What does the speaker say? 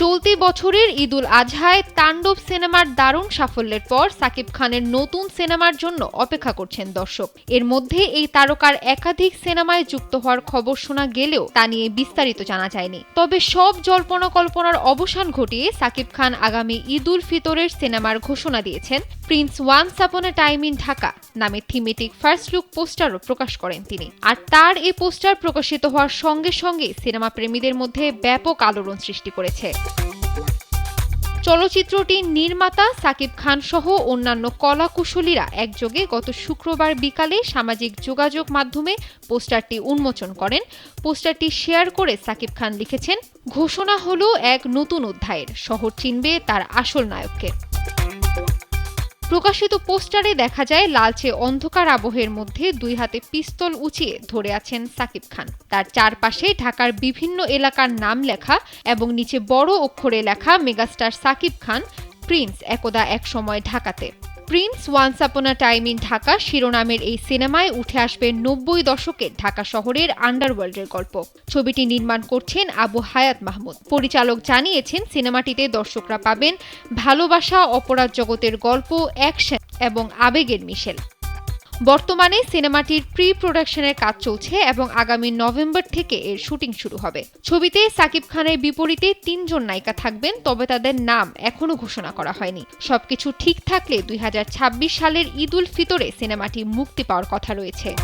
চলতি বছরের ঈদুল আজহায় তাণ্ডব সিনেমার দারুণ সাফল্যের পর সাকিব খানের নতুন সিনেমার জন্য অপেক্ষা করছেন দর্শক। এর মধ্যে এই তারকার একাধিক সিনেমায় যুক্ত হওয়ার খবর শোনা গেলেও তা নিয়ে বিস্তারিত জানা যায়নি। তবে সব জল্পনা কল্পনার অবসান ঘটিয়ে সাকিব খান আগামী ঈদুল ফিতরের সিনেমার ঘোষণা দিয়েছেন। Prince one upon A time in Dhaka নামে থিমেটিক ফার্স্ট লুক পোস্টারও প্রকাশ করেন তিনি। আর তার এই পোস্টার প্রকাশিত হওয়ার সঙ্গে সঙ্গে সিনেমা প্রেমীদের মধ্যে ব্যাপক আলোড়ন সৃষ্টি করেছে। চলচ্চিত্রটির নির্মাতা সাকিব খান সহ অন্যান্য কলাকুশলীরা একযোগে গত শুক্রবার বিকালে সামাজিক যোগাযোগ মাধ্যমে পোস্টারটি উন্মোচন করেন। পোস্টারটি শেয়ার করে সাকিব খান লিখেছেন, ঘোষণা হলো এক নতুন অধ্যায়ের, শহর চিনবে তার আসল নায়ককে। প্রকাশিত পোস্টারে দেখা যায়, লালচে অন্ধকার আবহের মধ্যে দুই হাতে পিস্তল উঁচিয়ে ধরে আছেন সাকিব খান। তার চারপাশে ঢাকার বিভিন্ন এলাকার নাম লেখা এবং নিচে বড় অক্ষরে লেখা মেগাস্টার সাকিব খান, প্রিন্স, একদা এক সময় ঢাকাতে। Prince once upon time in Dhaka, শিরোনামের এই সিনেমায় উঠে আসবে নব্বই দশকের ঢাকা শহরের আন্ডারওয়ার্ল্ডের গল্প। ছবিটি নির্মাণ করছেন আবু হায়াত মাহমুদ। পরিচালক জানিয়েছেন, সিনেমাটিতে দর্শকরা পাবেন ভালোবাসা, অপরাধ জগতের গল্প, অ্যাকশন এবং আবেগের মিশেল। বর্তমানে সিনেমাটির প্রি প্রোডাকশনের কাজ চলছে এবং আগামী নভেম্বর থেকে এর শুটিং শুরু হবে। ছবিতে সাকিব খানের বিপরীতে তিনজন নায়িকা থাকবেন, তবে তাদের নাম এখনও ঘোষণা করা হয়নি। সবকিছু ঠিক থাকলে দুই হাজার ছাব্বিশ সালের ঈদ উল ফিতরে সিনেমাটি মুক্তি পাওয়ার কথা রয়েছে।